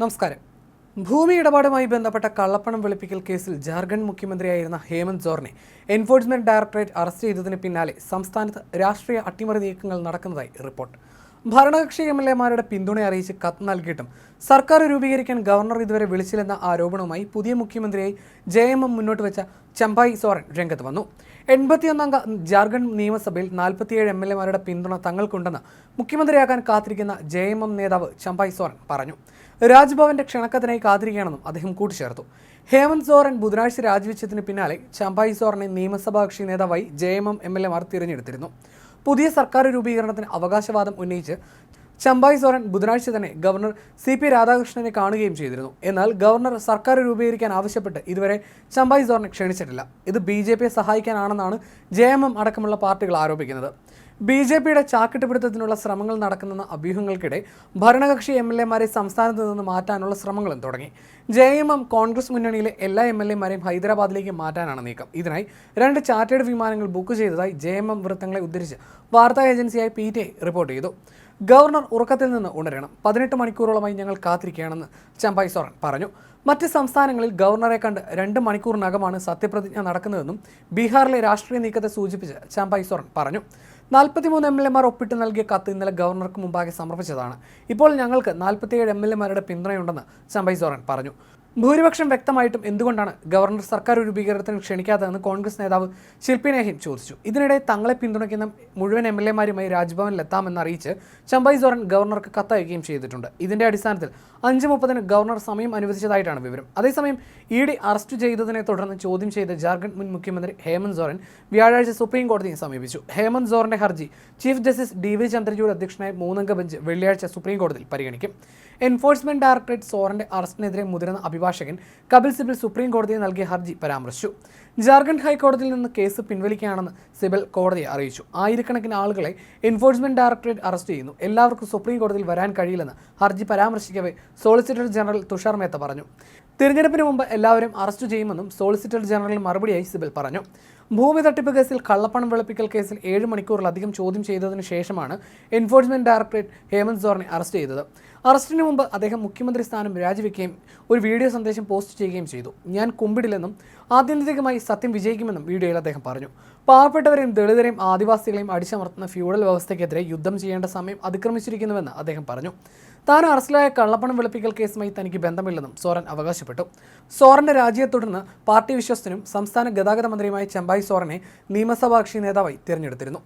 നമസ്കാരം. ഭൂമി ഇടപാടുമായി ബന്ധപ്പെട്ട കള്ളപ്പണം വെളുപ്പിക്കൽ കേസിൽ ജാർഖണ്ഡ് മുഖ്യമന്ത്രിയായിരുന്ന ഹേമന്ത് സോറിനെ എൻഫോഴ്സ്മെന്റ് ഡയറക്ടറേറ്റ് അറസ്റ്റ് ചെയ്തതിന് പിന്നാലെ സംസ്ഥാനത്ത് രാഷ്ട്രീയ അട്ടിമറി നീക്കങ്ങൾ നടക്കുന്നതായി റിപ്പോർട്ട്. ഭരണകക്ഷി എം എൽ എമാരുടെ പിന്തുണ അറിയിച്ച് കത്ത് നൽകിയിട്ടും സർക്കാർ രൂപീകരിക്കാൻ ഗവർണർ ഇതുവരെ വിളിച്ചില്ലെന്ന ആരോപണവുമായി പുതിയ മുഖ്യമന്ത്രിയായി ജെ എം എം മുന്നോട്ട് വെച്ച ചമ്പായി സോറൻ രംഗത്ത് വന്നു. എൺപത്തിയൊന്നംഗ ജാർഖണ്ഡ് നിയമസഭയിൽ നാൽപ്പത്തിയേഴ് എം എൽ എമാരുടെ പിന്തുണ തങ്ങൾക്കുണ്ടെന്ന് മുഖ്യമന്ത്രിയാകാൻ കാത്തിരിക്കുന്ന ജെ എം എം നേതാവ് ചമ്പായി സോറൻ പറഞ്ഞു. രാജ്ഭവന്റെ ക്ഷണക്കത്തിനായി കാത്തിരിക്കുകയാണെന്നും അദ്ദേഹം കൂട്ടിച്ചേർത്തു. ഹേമന്ത് സോറൻ ബുധനാഴ്ച രാജിവെച്ചതിന് പിന്നാലെ ചമ്പായി സോറനെ നിയമസഭാ കക്ഷി നേതാവായി J M M M L എമാർ തിരഞ്ഞെടുത്തിരുന്നു. പുതിയ സർക്കാർ രൂപീകരണത്തിന് അവകാശവാദം ഉന്നയിച്ച് ചമ്പായി സോറൻ ബുധനാഴ്ച തന്നെ ഗവർണർ സി പി രാധാകൃഷ്ണനെ കാണുകയും ചെയ്തിരുന്നു. എന്നാൽ ഗവർണർ സർക്കാർ രൂപീകരിക്കാൻ ആവശ്യപ്പെട്ട് ഇതുവരെ ചമ്പായി സോറനെ ക്ഷണിച്ചിട്ടില്ല. ഇത് ബി ജെ പിയെ സഹായിക്കാനാണെന്നാണ് ജെ എം എം അടക്കമുള്ള പാർട്ടികൾ ആരോപിക്കുന്നത്. ബി ജെ പിയുടെ ചാക്കിട്ടുപിടുത്തത്തിനുള്ള ശ്രമങ്ങൾ നടക്കുന്ന അഭ്യൂഹങ്ങൾക്കിടെ ഭരണകക്ഷി എം എൽ എമാരെ സംസ്ഥാനത്ത് നിന്ന് മാറ്റാനുള്ള ശ്രമങ്ങളും തുടങ്ങി. ജെ എം എം കോൺഗ്രസ് മുന്നണിയിലെ എല്ലാ എം എൽ എമാരെയും ഹൈദരാബാദിലേക്ക് മാറ്റാനാണ് നീക്കം. ഇതിനായി രണ്ട് ചാർട്ടേഡ് വിമാനങ്ങൾ ബുക്ക് ചെയ്തതായി ജെ എം എം വൃത്തങ്ങളെ ഉദ്ധരിച്ച് വാർത്താ ഏജൻസിയായ പി ടി റിപ്പോർട്ട് ചെയ്തു. ഗവർണർ ഉറക്കത്തിൽ നിന്ന് ഉണരണം. പതിനെട്ട് മണിക്കൂറോളമായി ഞങ്ങൾ കാത്തിരിക്കുകയാണെന്ന് ചമ്പായി സോറൻ പറഞ്ഞു. മറ്റ് സംസ്ഥാനങ്ങളിൽ ഗവർണറെ കണ്ട് രണ്ട് മണിക്കൂറിനകമാണ് സത്യപ്രതിജ്ഞ നടക്കുന്നതെന്നും ബീഹാറിലെ രാഷ്ട്രീയ നീക്കത്തെ സൂചിപ്പിച്ച് ചമ്പായി സോറൻ പറഞ്ഞു. നാൽപ്പത്തിമൂന്ന് എം എൽ എമാർ ഒപ്പിട്ട് നൽകിയ കത്ത് ഇന്നലെ ഗവർണർക്ക് മുമ്പാകെ സമർപ്പിച്ചതാണ്. ഇപ്പോൾ ഞങ്ങൾക്ക് നാൽപ്പത്തിയേഴ് എം എൽ എമാരുടെ പിന്തുണയുണ്ടെന്ന് ചമ്പൈ സോറൻ പറഞ്ഞു. ഭൂരിപക്ഷം വ്യക്തമായിട്ടും എന്തുകൊണ്ടാണ് ഗവർണർ സർക്കാർ രൂപീകരണത്തിന് ക്ഷണിക്കാത്തതെന്ന് കോൺഗ്രസ് നേതാവ് ശില്പി നേഹിം ചോദിച്ചു. ഇതിനിടെ തങ്ങളെ പിന്തുണയ്ക്കുന്ന മുഴുവൻ എം എൽ എമാരുമായി രാജ്ഭവനിലെത്താമെന്ന് അറിയിച്ച് ചമ്പൈ സോറൻ ഗവർണർക്ക് കത്തയക്കുകയും ചെയ്തിട്ടുണ്ട്. ഇതിന്റെ അടിസ്ഥാനത്തിൽ അഞ്ച് മുപ്പതിന് ഗവർണർ സമയം അനുവദിച്ചതായിട്ടാണ് വിവരം. അതേസമയം ഇ ഡി അറസ്റ്റ് ചെയ്തതിനെ തുടർന്ന് ചോദ്യം ചെയ്ത ജാർഖണ്ഡ് മുൻ മുഖ്യമന്ത്രി ഹേമന്ത് സോറൻ വ്യാഴാഴ്ച സുപ്രീം കോടതിയെ സമീപിച്ചു. ഹേമന്ത് സോറിന്റെ ഹർജി chief justice D V Chandrachud അധ്യക്ഷനായ മൂന്നംഗ ബെഞ്ച് വെള്ളിയാഴ്ച സുപ്രീം കോടതിയിൽ പരിഗണിക്കും. എൻഫോഴ്സ്മെന്റ് ഡയറക്ടറേറ്റ് സോറന്റെ അറസ്റ്റിനെതിരെ മുതിർന്ന അഭിഭാഷകൻ കപിൽ സിബൽ സുപ്രീം കോടതിയെ നൽകിയ ഹർജി പരാമർശിച്ചു. ജാർഖണ്ഡ് ഹൈക്കോടതിയിൽ നിന്ന് കേസ് പിൻവലിക്കുകയാണെന്ന് സിബൽ കോടതിയെ അറിയിച്ചു. ആയിരക്കണക്കിന് ആളുകളെ എൻഫോഴ്സ്മെന്റ് ഡയറക്ടറേറ്റ് അറസ്റ്റ് ചെയ്യുന്നു. എല്ലാവർക്കും സുപ്രീം കോടതിയിൽ വരാൻ കഴിയില്ലെന്ന് ഹർജി പരാമർശിക്കവേ സോളിസിറ്റർ ജനറൽ തുഷാർ മേത്ത പറഞ്ഞു. തിരഞ്ഞെടുപ്പിന് മുമ്പ് എല്ലാവരും അറസ്റ്റ് ചെയ്യുമെന്നും സോളിസിറ്റർ ജനറൽ മറുപടിയായി സിബൽ പറഞ്ഞു. ഭൂമി തട്ടിപ്പ് കേസിൽ കള്ളപ്പണം വെളുപ്പിക്കൽ കേസിൽ ഏഴ് മണിക്കൂറിലധികം ചോദ്യം ചെയ്തതിനു ശേഷമാണ് എൻഫോഴ്സ്മെന്റ് ഡയറക്ടറേറ്റ് ഹേമന്ത് സോറിനെ അറസ്റ്റ് ചെയ്തത്. അറസ്റ്റിന് മുമ്പ് അദ്ദേഹം മുഖ്യമന്ത്രി സ്ഥാനം രാജിവെക്കുകയും ഒരു വീഡിയോ സന്ദേശം പോസ്റ്റ് ചെയ്യുകയും ചെയ്തു. ഞാൻ കുമ്പിടില്ലെന്നും ആത്യന്തികമായി സത്യം വിജയിക്കുമെന്നും വീഡിയോയിൽ അദ്ദേഹം പറഞ്ഞു. പാവപ്പെട്ടവരെയും ദളിതരെയും ആദിവാസികളെയും അടിച്ചമർത്തുന്ന ഫ്യൂഡൽ വ്യവസ്ഥയ്ക്കെതിരെ യുദ്ധം ചെയ്യേണ്ട സമയം അതിക്രമിച്ചിരിക്കുന്നുവെന്ന് അദ്ദേഹം പറഞ്ഞു. താൻ അറസ്റ്റിലായ കള്ളപ്പണം വെളുപ്പിക്കൽ കേസുമായി തനിക്ക് ബന്ധമില്ലെന്നും സോറൻ അവകാശപ്പെട്ടു. സോറന്റെ രാജിയെ തുടർന്ന് പാർട്ടി വിശ്വസ്തനും സംസ്ഥാന ഗതാഗത മന്ത്രിയുമായ ചെമ്പായി സോറനെ നിയമസഭാ കക്ഷി നേതാവായി തിരഞ്ഞെടുത്തിരുന്നു.